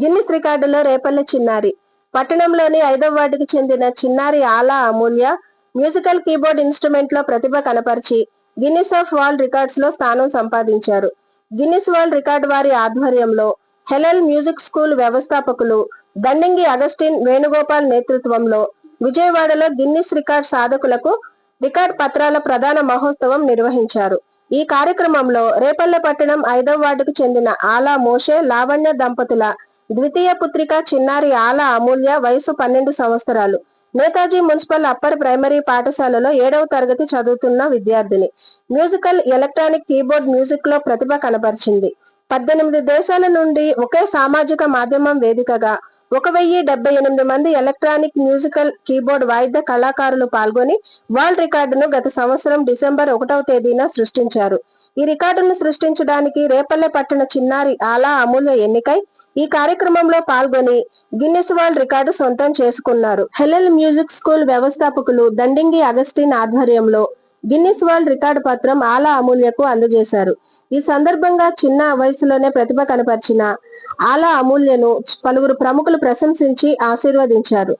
Guinness రికార్డులో రేపల్లి చిన్నారి. పట్టణంలోని ఐదవ వార్డుకు చెందిన చిన్నారి ఆలా అమూల్య మ్యూజికల్ కీబోర్డ్ ఇన్స్ట్రుమెంట్లో ప్రతిభ కనపరిచి గిన్నిస్ ఆఫ్ వరల్డ్ రికార్డ్స్లో స్థానం సంపాదించారు. గిన్నిస్ వరల్డ్ రికార్డ్ వారి ఆధ్వర్యంలో హెలెల్ మ్యూజిక్ స్కూల్ వ్యవస్థాపకులు దండింగి అగస్టిన్ వేణుగోపాల్ నేతృత్వంలో విజయవాడలో గిన్నిస్ రికార్డ్ సాధకులకు రికార్డ్ పత్రాల ప్రధాన మహోత్సవం నిర్వహించారు. ఈ కార్యక్రమంలో రేపల్లె పట్టణం ఐదవ వార్డుకు చెందిన ఆలా మోషే లావణ్య దంపతుల ద్వితీయ పుత్రిక చిన్నారి ఆల అమూల్య వయసు పన్నెండు సంవత్సరాలు. నేతాజీ మున్సిపల్ అప్పర్ ప్రైమరీ పాఠశాలలో ఏడవ తరగతి చదువుతున్న విద్యార్థిని. మ్యూజికల్ ఎలక్ట్రానిక్ కీబోర్డ్ మ్యూజిక్లో ప్రతిభ కనబరిచింది పద్దెనిమిది దేశాల నుండి ఒకే సామాజిక మాధ్యమం వేదికగా ఒక వెయ్యి డెబ్బై ఎనిమిది మంది ఎలక్ట్రానిక్ మ్యూజికల్ కీబోర్డ్ వాయిద్య కళాకారులు పాల్గొని వరల్డ్ రికార్డును గత సంవత్సరం డిసెంబర్ ఒకటవ తేదీన సృష్టించారు. ఈ రికార్డును సృష్టించడానికి రేపల్లె పట్టణ చిన్నారి ఆలా అమూల్య ఎన్నికై ఈ కార్యక్రమంలో పాల్గొని గిన్నిస్ వరల్డ్ రికార్డు సొంతం చేసుకున్నారు. హెలెల్ మ్యూజిక్ స్కూల్ వ్యవస్థాపకులు దండింగి అగస్టిన్ ఆధ్వర్యంలో గిన్నిస్ వరల్డ్ రికార్డు పత్రం ఆలా అమూల్యకు అందజేశారు. ఈ సందర్భంగా చిన్న వయసులోనే ప్రతిభ కనపరిచిన ఆలా అమూల్యను పలువురు ప్రముఖులు ప్రశంసించి ఆశీర్వదించారు.